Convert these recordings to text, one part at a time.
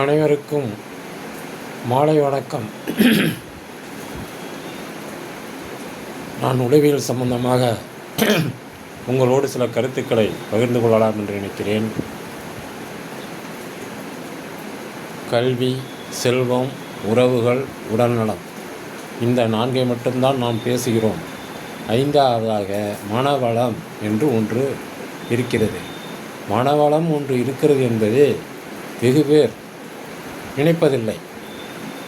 அனைவருக்கும் மாலை வணக்கம். நான் உளவியல் சம்பந்தமாக உங்களோடு சில கருத்துக்களை பகிர்ந்து கொள்ளலாம் என்று நினைக்கிறேன். கல்வி செல்வம் உறவுகள் உடல்நலம் இந்த நான்கை மட்டும்தான் நாம் பேசுகிறோம். ஐந்தாவதாக மனவளம் என்று ஒன்று இருக்கிறது. மனவளம் ஒன்று இருக்கிறது என்பது வெகு பேர் நினைப்பதில்லை.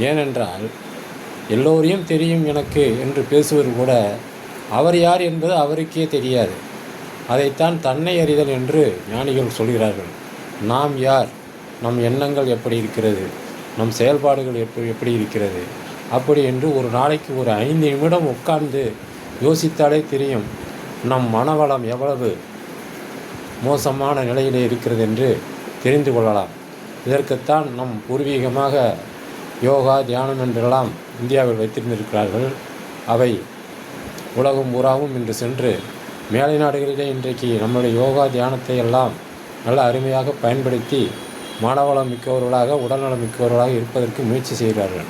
ஏனென்றால் எல்லோரையும் தெரியும் எனக்கு என்று பேசுவது கூட அவர் யார் என்பது அவருக்கே தெரியாது. அதைத்தான் தன்னை அறிதல் என்று ஞானிகள் சொல்கிறார்கள். நாம் யார்? நம் எண்ணங்கள் எப்படி இருக்கிறது? நம் செயல்பாடுகள் எப்படி எப்படி இருக்கிறது? அப்படி என்று ஒரு நாளைக்கு ஒரு ஐந்து நிமிடம் உட்கார்ந்து யோசித்தாலே தெரியும் நம் மனவளம் எவ்வளவு மோசமான நிலையிலே இருக்கிறது என்று தெரிந்து கொள்ளலாம். இதற்குத்தான் நம் பூர்வீகமாக யோகா தியானம் என்றெல்லாம் இந்தியாவில் வைத்திருந்திருக்கிறார்கள். அவை உலகம் பூராவும் இன்று சென்று மேலை நாடுகளிலே இன்றைக்கு நம்முடைய யோகா தியானத்தை எல்லாம் நல்ல அருமையாக பயன்படுத்தி மானவளம் மிக்கவர்களாக உடல்நலம் மிக்கவர்களாக இருப்பதற்கு முயற்சி செய்கிறார்கள்.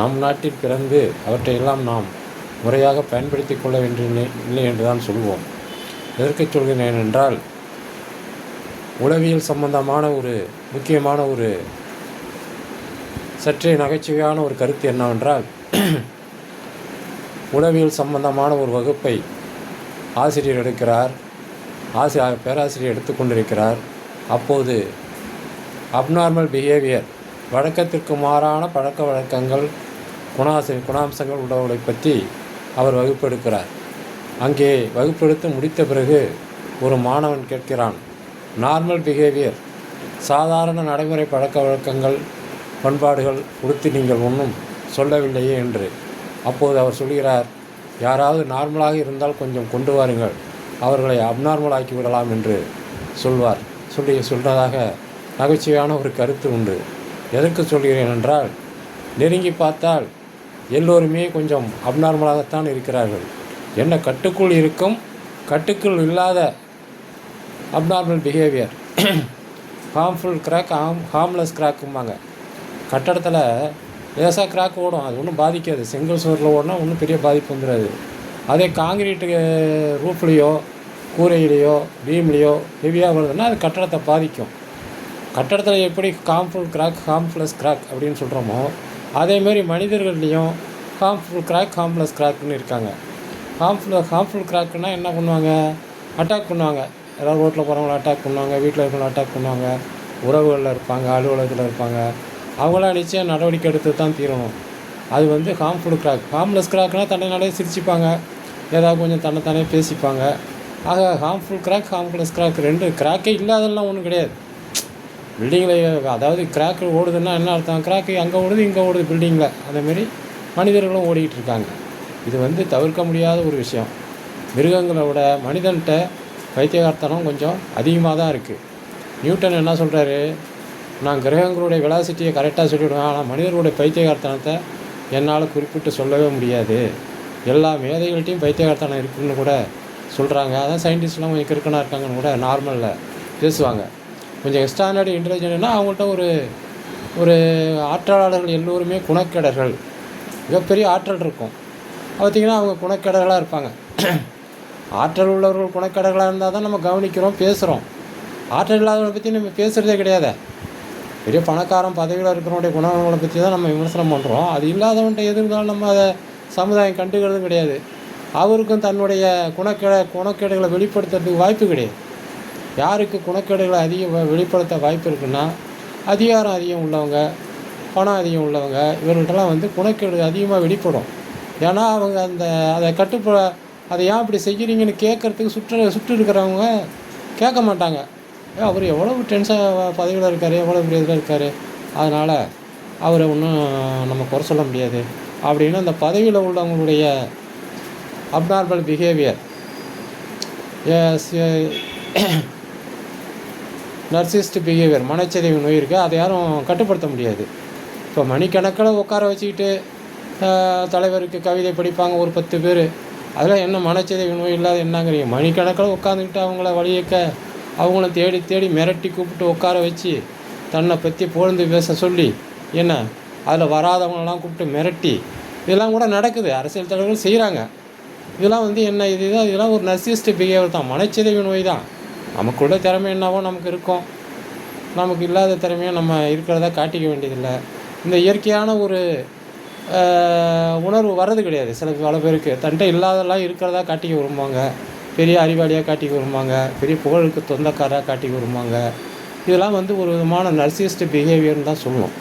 நம் நாட்டில் பிறந்து அவற்றையெல்லாம் நாம் முறையாக பயன்படுத்தி கொள்ள வேண்டிய இல்லை என்று தான் சொல்வோம். எதற்கு சொல்கிறேன் என்றால் உளவியல் சம்பந்தமான ஒரு முக்கியமான ஒரு சற்றே நகைச்சுவையான ஒரு கருத்து என்னவென்றால் உளவியல் சம்பந்தமான ஒரு வகுப்பை ஆசிரியர் எடுக்கிறார். ஆசி பேராசிரியர் எடுத்துக்கொண்டிருக்கிறார் அப்போது அப்நார்மல் பிஹேவியர் வழக்கத்திற்கு மாறான பழக்க வழக்கங்கள் குணாசி குணாம்சங்கள் உள்ளவர்களை பற்றி அவர் வகுப்பெடுக்கிறார். அங்கே வகுப்பெடுத்து முடித்த பிறகு ஒரு மாணவன் கேட்கிறான் நார்மல் பிஹேவியர் சாதாரண நடைமுறை பழக்க வழக்கங்கள் பண்பாடுகள் குறித்து நீங்கள் ஒன்றும் சொல்லவில்லையே என்று. அப்போது அவர் சொல்கிறார் யாராவது நார்மலாக இருந்தால் கொஞ்சம் கொண்டு வாருங்கள். அவர்களை அப்நார்மல் ஆக்கி விடலாம் என்று சொல்வார். சொல்லி சொல்கிறதாக நகைச்சுவையான ஒரு கருத்து உண்டு. எதற்கு சொல்கிறேன் என்றால் நெருங்கி பார்த்தால் எல்லோருமே கொஞ்சம் அப்நார்மலாகத்தான் இருக்கிறார்கள். என்ன கட்டுக்குள் இருக்கும் கட்டுக்குள் இல்லாத abnormal behaviour harmful crack harm harmless கிராக்கும்பாங்க கட்டடத்தில் லேசாக கிராக் ஓடும். அது ஒன்றும் பாதிக்காது. செங்கல் சுவரில் ஓடினா ஒன்றும் பெரிய பாதிப்பு வந்துடாது அதே காங்கிரீட்டு ரூஃப்லேயோ கூரையிலையோ பீம்லேயோ ஹெவியாக வருதுன்னா அது கட்டடத்தை பாதிக்கும். கட்டடத்தில் எப்படி ஹார்ம்ஃபுல் கிராக் ஹார்ம்ஃபுல்லஸ் கிராக் அப்படின்னு சொல்கிறோமோ அதேமாரி மனிதர்கள்லேயும் ஹார்ம்ஃபுல் கிராக் ஹார்ம்லெஸ் கிராக்னு இருக்காங்க. ஹார்ம்ஃபுல் ஹார்ம்ஃபுல் கிராக்னால் என்ன பண்ணுவாங்க? அட்டாக் பண்ணுவாங்க. ஏதாவது ரோட்டில் போகிறவங்கள அட்டாக் பண்ணுவாங்க வீட்டில் இருக்கிறவங்கள அட்டாக் பண்ணுவாங்க உறவுகளில் இருப்பாங்க அலுவலகத்தில் இருப்பாங்க. அவங்களாம் நிச்சயம் நடவடிக்கை எடுத்து தான் தீரணும். அது வந்து ஹார்ம்ஃபுல் கிராக் ஹார்ம்லெஸ் கிராக்னால் தன்னைனாலே சிரிச்சுப்பாங்க. ஏதாவது கொஞ்சம் தன்னைத்தானே பேசிப்பாங்க. ஆக ஹார்ம்ஃபுல் கிராக் ஹார்ம்ஃபுல்லஸ் கிராக் ரெண்டு கிராக்கே இல்லாதெல்லாம் ஒன்றும் கிடையாது. பில்டிங்கில் அதாவது கிராக்கு ஓடுதுன்னா என்ன அர்த்தம்? கிராக்கு அங்கே ஓடுது இங்கே ஓடுது பில்டிங்கில் அதேமாரி மனிதர்களும் ஓடிக்கிட்டு இருக்காங்க. இது வந்து தவிர்க்க முடியாத ஒரு விஷயம். மிருகங்களோட மனிதன்கிட்ட பைத்தியகார்த்தனம் கொஞ்சம் அதிகமாக தான் இருக்குது நியூட்டன் என்ன சொல்கிறாரு நான் கிரகங்களுடைய வெலாசிட்டியை கரெக்டாக சொல்லிவிடுவேன் ஆனால் மனிதர்களுடைய பைத்தியகார்த்தனத்தை என்னால் குறிப்பிட்டு சொல்லவே முடியாது. எல்லா மேதைகள்கிட்டையும் பைத்தியகார்த்தனம் இருக்குன்னு கூட சொல்கிறாங்க அதான் சயின்டிஸ்ட்லாம் கொஞ்சம் கிறுக்கனாக இருக்காங்கன்னு கூட நார்மலில் பேசுவாங்க. கொஞ்சம் எக்ஸ்ட்ரானரி இன்டெலிஜென்ட்னா அவங்கள்ட்ட ஒரு ஒரு ஆற்றலாளர்கள் எல்லோருமே குணக்கேடர்கள். மிகப்பெரிய ஆற்றல் இருக்கும். பார்த்திங்கன்னா அவங்க குணக்கேடர்களாக இருப்பாங்க. ஆற்றல் உள்ளவர்கள் குணக்கடர்களாக இருந்தால் தான் நம்ம கவனிக்கிறோம் பேசுகிறோம். ஆற்றல் இல்லாதவங்களை பற்றி நம்ம பேசுகிறதே கிடையாது. பெரிய பணக்காரன் பதவியில் இருக்கிறவனுடைய குணங்களை பற்றி தான் நம்ம விமர்சனம் பண்ணுறோம் அது இல்லாதவன்ட்ட எது இருந்தாலும் நம்ம அதை சமுதாயம் கண்டுக்கிறதும் கிடையாது. அவருக்கும் தன்னுடைய குணக்கேட குணக்கேடுகளை வெளிப்படுத்துறதுக்கு வாய்ப்பு கிடையாது. யாருக்கு குணக்கேடுகளை அதிகம் வெளிப்படுத்த வாய்ப்பு இருக்குன்னா அதிகாரம் அதிகம் உள்ளவங்க பணம் அதிகம் உள்ளவங்க இவர்கள்ட்டெல்லாம் வந்து குணக்கேடு அதிகமாக வெளிப்படும். ஏன்னா அவங்க அந்த அதை கட்டுப்ப அதை ஏன் இப்படி செய்கிறீங்கன்னு கேட்குறதுக்கு சுற்று சுற்று இருக்கிறவங்க கேட்க மாட்டாங்க. ஏ அவர் எவ்வளவு டென்ஷன் பதவியில் இருக்கார் எவ்வளோ பெரிய இதில் இருக்கார். அதனால் அவரை ஒன்றும் நம்ம குறை சொல்ல முடியாது. அப்படின்னு அந்த பதவியில் உள்ளவங்களுடைய அப்நார்மல் பிஹேவியர் நர்சிஸ்ட் பிஹேவியர் மனச்சரிவு நோய் இருக்குது அதை யாரும் கட்டுப்படுத்த முடியாது. இப்போ மணிக்கணக்கில் உட்கார வச்சுக்கிட்டு தலைவருக்கு கவிதை படிப்பாங்க ஒரு பத்து பேர். அதெல்லாம் என்ன மனச்சிதைவு நோய் இல்லாத என்னங்கிறீங்க? மணிக்கணக்கில் உட்காந்துக்கிட்டு அவங்கள வழியக்க அவங்கள தேடி தேடி மிரட்டி கூப்பிட்டு உட்கார வச்சு தன்னை பற்றி புகழ்ந்து பேச சொல்லி என்ன? அதில் வராதவங்களெல்லாம் கூப்பிட்டு மிரட்டி இதெல்லாம் கூட நடக்குது. அரசியல் தலைவர்கள் செய்கிறாங்க இதெல்லாம் வந்து என்ன இதுதான் இதெல்லாம் ஒரு நர்சிஸ்ட் பிஹேவியர் தான். மனச்சிதைவு நோய் தான். நமக்குள்ள திறமை என்னவோ நமக்கு இருக்கும். நமக்கு இல்லாத திறமையை நம்ம இருக்கிறதா காட்டிக்க வேண்டியதில்லை. இந்த இயற்கையான ஒரு உணர்வு வர்றது கிடையாது. சில பல பேருக்கு. தன்ட்ட இல்லாதெல்லாம் இருக்கிறதா காட்டிக்க விரும்புவாங்க. பெரிய அறிவாளியாக காட்டிக்க விரும்புவாங்க. பெரிய புகழுக்கு தொந்தக்காராக காட்டிக்க விரும்புவாங்க. இதெல்லாம் வந்து ஒரு விதமான நர்சிஸ்ட் பிஹேவியர்னு தான் சொல்லணும்.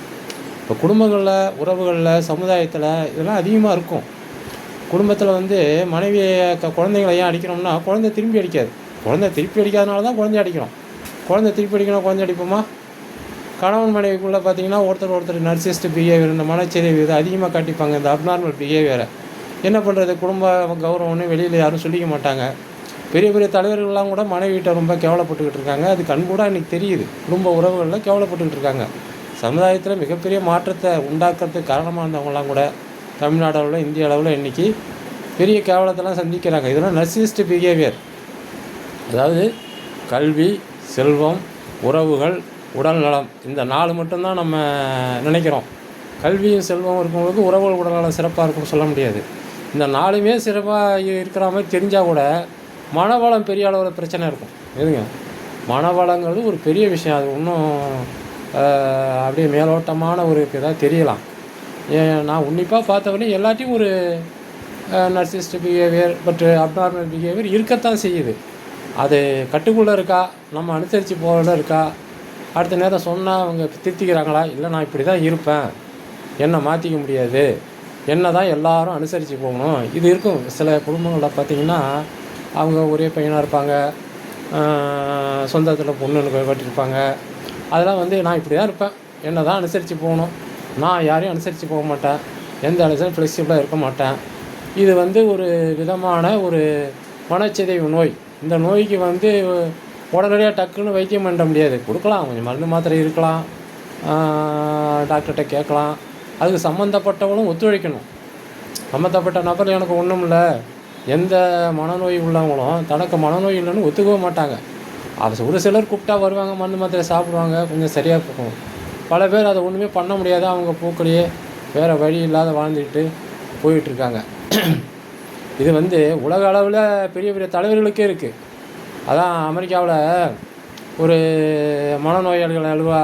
இப்போ குடும்பங்களில் உறவுகளில் சமுதாயத்தில் இதெல்லாம் அதிகமாக இருக்கும். குடும்பத்தில் வந்து மனைவியை க குழந்தைங்களை ஏன் அடிக்கிறோம்னா குழந்தை திரும்பி அடிக்காது. குழந்தை திருப்பி அடிக்காதனால தான் குழந்தைய அடிக்கிறோம். குழந்தை திருப்பி அடிக்கணும் குழந்தை அடிப்போமா? கணவன் மனைவிக்குள்ளே பார்த்தீங்கன்னா ஒருத்தர் ஒருத்தர் நர்சிஸ்ட் பிஹேவியர் இந்த மனச்சரிவு இது அதிகமாக காட்டிப்பாங்க இந்த அப்நார்மல் பிஹேவியரை என்ன பண்ணுறது குடும்ப கௌரவம்னு வெளியில் யாரும் சொல்லிக்க மாட்டாங்க. பெரிய பெரிய தலைவர்கள்லாம் கூட மனைவிகிட்ட ரொம்ப கேவலப்பட்டுக்கிட்டு இருக்காங்க. அது கண்கூட அன்றைக்கி தெரியுது. குடும்ப உறவுகளில் கேவலப்பட்டுக்கிட்டு இருக்காங்க. சமுதாயத்தில் மிகப்பெரிய மாற்றத்தை உண்டாக்குறதுக்கு காரணமாக இருந்தவங்களாம் கூட தமிழ்நாடு அளவில் இந்திய அளவில் இன்றைக்கி பெரிய கேவலத்தெல்லாம் சந்திக்கிறாங்க. இதெல்லாம் நர்சிஸ்ட் பிஹேவியர் அதாவது கல்வி செல்வம் உறவுகள் உடல் நலம் இந்த நாலு மட்டும்தான் நம்ம நினைக்கிறோம். கல்வியும் செல்வம் இருக்கவங்களுக்கு உறவுகள் உடல்நலம் சிறப்பாக இருக்கும்னு சொல்ல முடியாது. இந்த நாலுமே சிறப்பாக இருக்கிற மாதிரி தெரிஞ்சால் கூட மனவளம் பெரிய அளவில் பிரச்சனை இருக்கும். எதுங்க மனவளங்கிறது ஒரு பெரிய விஷயம். அது இன்னும் அப்படியே மேலோட்டமான ஒரு இதாக தெரியலாம். ஏன் நான் உன்னிப்பாக பார்த்தவரையும் எல்லாத்தையும் ஒரு narcissist behaviour but abnormal behaviour இருக்கத்தான் செய்யுது. அது கட்டுக்குள்ளே இருக்கா? நம்ம அனுசரித்து போகிறத இருக்கா? அடுத்த நேரம் சொன்னால் அவங்க திருத்திக்கிறாங்களா? இல்லை நான் இப்படி தான் இருப்பேன். என்னை மாற்றிக்க முடியாது. என்ன தான் எல்லாரும் அனுசரித்து போகணும். இது இருக்கும். சில குடும்பங்களில் பார்த்திங்கன்னா அவங்க ஒரே பையனாக இருப்பாங்க. சொந்தத்தில் பொண்ணு கட்டியிருப்பாங்க அதெல்லாம் வந்து நான் இப்படி தான் இருப்பேன். என்ன தான் அனுசரித்து போகணும். நான் யாரையும் அனுசரித்து போக மாட்டேன். எந்த அளவுக்கும் ஃப்ளெக்சிபிளாக இருக்க மாட்டேன். இது வந்து ஒரு விதமான ஒரு மனச்சிதைவு நோய். இந்த நோய்க்கு வந்து உடனடியாக டக்குன்னு வைத்தியம் பண்ண முடியாது. கொடுக்கலாம் கொஞ்சம் மருந்து மாத்திரை இருக்கலாம் டாக்டர்கிட்ட கேட்கலாம். அதுக்கு சம்மந்தப்பட்டவங்களும் ஒத்துழைக்கணும். சம்மந்தப்பட்ட நபர் எனக்கு ஒன்றும் இல்லை. எந்த மனநோய் உள்ளவங்களும் தனக்கு மனநோய் இல்லைன்னு ஒத்துக்கவே மாட்டாங்க. அது ஒரு சிலர் கூப்பிட்டா வருவாங்க மருந்து மாத்திரை சாப்பிடுவாங்க கொஞ்சம் சரியாக போகும் பல பேர் அதை ஒன்றுமே பண்ண முடியாத அவங்க பூக்களையே வேறு வழி இல்லாத வாழ்ந்துக்கிட்டு போயிட்டுருக்காங்க இது வந்து உலக அளவில் பெரிய பெரிய தலைவர்களுக்கே இருக்குது அதான் அமெரிக்காவில் ஒரு மனநோயாளிகள் அலுவா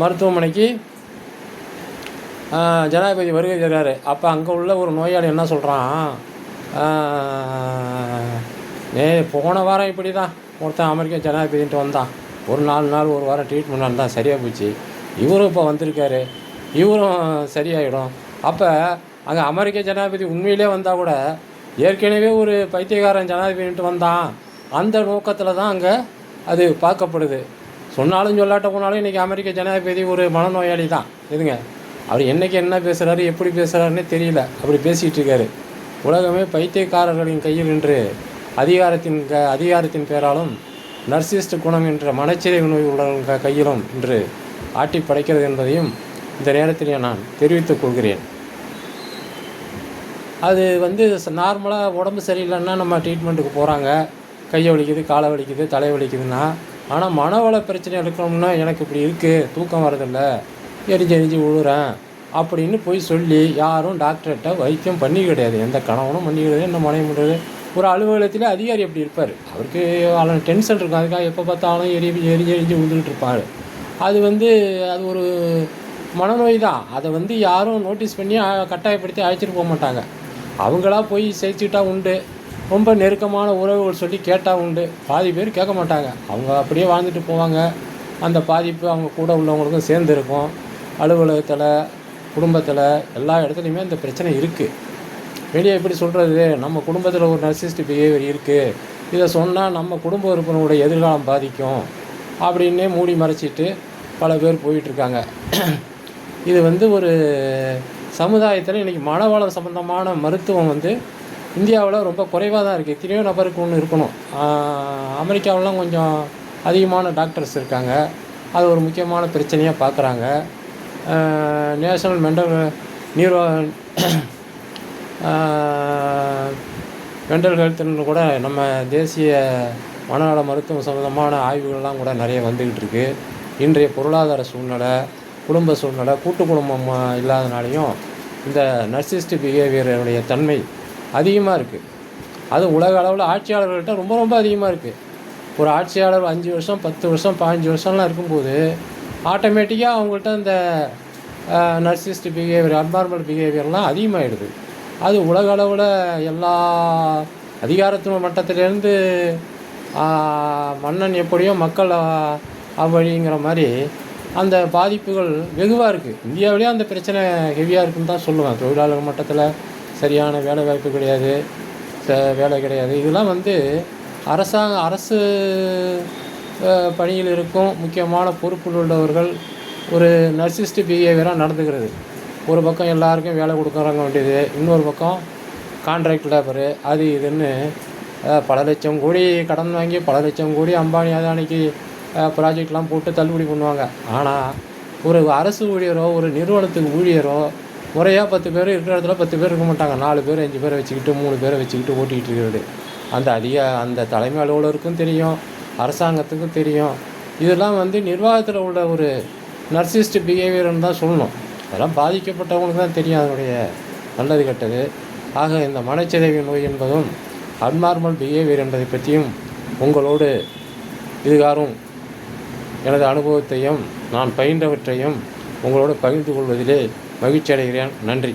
மருத்துவமனைக்கு ஜனாதிபதி வருகை தருகிறாரு அப்போ அங்கே உள்ள ஒரு நோயாளி என்ன சொல்கிறான் ஏ போன வாரம் இப்படி தான் ஒருத்தன் அமெரிக்க ஜனாதிபதின்ட்டு வந்தான். ஒரு நாலு நாள் ஒரு வாரம் ட்ரீட்மெண்ட் இருந்தால் சரியாக போச்சு. இவரும் இப்போ வந்திருக்காரு. இவரும் சரியாயிடும். அப்போ அங்கே அமெரிக்க ஜனாதிபதி உண்மையிலே வந்தால் கூட ஏற்கனவே ஒரு பைத்தியக்காரன் ஜனாதிபதின்ட்டு வந்தான். அந்த நோக்கத்தில் தான் அங்கே அது பார்க்கப்படுது. சொன்னாலும் சொல்லாட்ட போனாலும் இன்றைக்கி அமெரிக்க ஜனாதிபதி ஒரு மனநோயாளி தான் எதுங்க? அவர் என்னைக்கு என்ன பேசுகிறாரு எப்படி பேசுகிறாருன்னே தெரியல. அப்படி பேசிகிட்டு இருக்காரு. உலகமே பைத்தியக்காரர்களின் கையில் என்று அதிகாரத்தின் க அதிகாரத்தின் பேராலும் நர்சிஸ்ட் குணம் என்ற மனச்சிறை நோய் உள்ளவர்கள் கையிலும் இன்று ஆட்டி படைக்கிறது என்பதையும் இந்த நேரத்தில் நான் தெரிவித்துக் கொள்கிறேன். அது வந்து நார்மலாக உடம்பு சரியில்லைன்னா நம்ம ட்ரீட்மெண்ட்டுக்கு போகிறாங்க கையை வலிக்குது காலை வலிக்குது தலை வலிக்குதுன்னா ஆனால் மனவள பிரச்சனை இருக்கணும்னா எனக்கு இப்படி இருக்குது தூக்கம் வரதில்லை எரிஞ்சு எரிஞ்சு விழுறேன் அப்படின்னு போய் சொல்லி யாரும் டாக்டர்கிட்ட வைத்தியம் பண்ணி கிடையாது. எந்த கணவனும் பண்ணி கிடையாது என்ன மனைவி பண்ணுறது ஒரு அலுவலகத்தில் அதிகாரி அப்படி இருப்பார். அவருக்கு அவன் டென்ஷன் இருக்கும். அதுக்காக எப்போ பார்த்தாலும் எரி எரிஞ்சு எரிஞ்சு விழுந்துட்டு இருப்பார். அது வந்து அது ஒரு மனநோய் தான். அதை வந்து யாரும் நோட்டீஸ் பண்ணி கட்டாயப்படுத்தி அழைச்சிட்டு போக மாட்டாங்க. அவங்களா போய் சேர்த்துக்கிட்டா உண்டு. ரொம்ப நெருக்கமான உறவுகள் சொல்லி கேட்டால் உண்டு. பாதி பேர் கேட்க மாட்டாங்க. அவங்க அப்படியே வாழ்ந்துட்டு போவாங்க. அந்த பாதிப்பு அவங்க கூட உள்ளவங்களுக்கும் சேர்ந்து இருக்கும் அலுவலகத்தில் குடும்பத்தில் எல்லா இடத்துலையுமே இந்த பிரச்சனை இருக்குது வெளியே எப்படி சொல்கிறது நம்ம குடும்பத்தில் ஒரு நர்சிஸ்ட் பிஹேவியர் இருக்குது இதை சொன்னால் நம்ம குடும்ப உறுப்பினருடைய எதிர்காலம் பாதிக்கும். அப்படின்னே மூடி மறைச்சிட்டு பல பேர் போயிட்டுருக்காங்க இது வந்து ஒரு சமுதாயத்தில் இன்றைக்கி மனவளம் சம்மந்தமான மருத்துவம் வந்து இந்தியாவில் ரொம்ப குறைவாக தான் இருக்குது எத்தனையோ நபருக்கு ஒன்று இருக்கணும். அமெரிக்காவிலாம் கொஞ்சம் அதிகமான டாக்டர்ஸ் இருக்காங்க. அது ஒரு முக்கியமான பிரச்சனையாக பார்க்குறாங்க நேஷனல் மென்டல் நியூரோ மென்டல் ஹெல்த்துன்னு கூட நம்ம தேசிய மனநல மருத்துவம் சம்மந்தமான ஆய்வுகள்லாம் கூட நிறைய வந்துக்கிட்டு இருக்குது இன்றைய பொருளாதார சூழ்நிலை குடும்ப சூழ்நிலை கூட்டு குடும்பம் இல்லாதனாலையும் இந்த நர்சிஸ்ட் பிஹேவியருடைய தன்மை அதிகமாக இருக்குது அது உலக அளவில் ஆட்சியாளர்கள்ட்ட ரொம்ப ரொம்ப அதிகமாக இருக்குது ஒரு ஆட்சியாளர் அஞ்சு வருஷம் பத்து வருஷம் பாஞ்சு வருஷம்லாம் இருக்கும்போது ஆட்டோமேட்டிக்காக அவங்கள்ட்ட இந்த நர்சிஸ்ட் பிஹேவியர் அன்பார்மல் பிஹேவியர்லாம் அதிகமாகிடுது அது உலக அளவில் எல்லா அதிகாரத்துவ மட்டத்திலேருந்து மன்னன் எப்படியோ மக்கள் அவ்வழிங்கிற மாதிரி அந்த பாதிப்புகள் வெகுவாக இருக்குது இந்தியாவிலேயே அந்த பிரச்சனை ஹெவியாக இருக்குன்னு தான் சொல்லுவேன். தொழிலாளர் மட்டத்தில் சரியான வேலை வாய்ப்பு கிடையாது. வேலை கிடையாது. இதெல்லாம் வந்து அரசாங்க அரசு பணியில் இருக்கும் முக்கியமான பொறுப்பில் உள்ளவர்கள் ஒரு நர்சிஸ்ட் பிஹேவியராக நடந்துக்கிறது. ஒரு பக்கம் எல்லாருக்கும் வேலை கொடுக்குறாங்க வேண்டியது இன்னொரு பக்கம் கான்ட்ராக்ட் லேபரு அது இதுன்னு பல லட்சம் கோடி கடன் வாங்கி பல லட்சம் கோடி அம்பானி அதானிக்கு ப்ராஜெக்ட்லாம் போட்டு தள்ளுபடி பண்ணுவாங்க. ஆனால் ஒரு அரசு ஊழியரோ ஒரு நிறுவனத்துக்கு ஊழியரோ முறையாக பத்து பேர் இருக்கிற இடத்துல பத்து பேர் இருக்க மாட்டாங்க. நாலு பேர் அஞ்சு பேரை வச்சுக்கிட்டு மூணு பேரை வச்சுக்கிட்டு ஓட்டிகிட்டு இருக்கிறது. அந்த அதிக அந்த தலைமை அலுவலருக்கும் தெரியும் அரசாங்கத்துக்கும் தெரியும். இதெல்லாம் வந்து நிர்வாகத்தில் உள்ள ஒரு நர்சிஸ்ட் பிஹேவியர்னு தான் சொல்லணும். அதெல்லாம் பாதிக்கப்பட்டவங்களுக்கு தான் தெரியும். அதனுடைய நல்லது கெட்டது. ஆக இந்த மனச்சிதைவு நோய் என்பதும் அன்மார்மல் பிஹேவியர் என்பதை பற்றியும் உங்களோடு இதுகாரும் எனது அனுபவத்தையும் நான் பயின்றவற்றையும் உங்களோடு பகிர்ந்து கொள்வதிலே மகிழ்ச்சி அடைகிறேன் நன்றி.